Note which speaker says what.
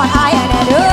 Speaker 1: อทายแน่เด้อ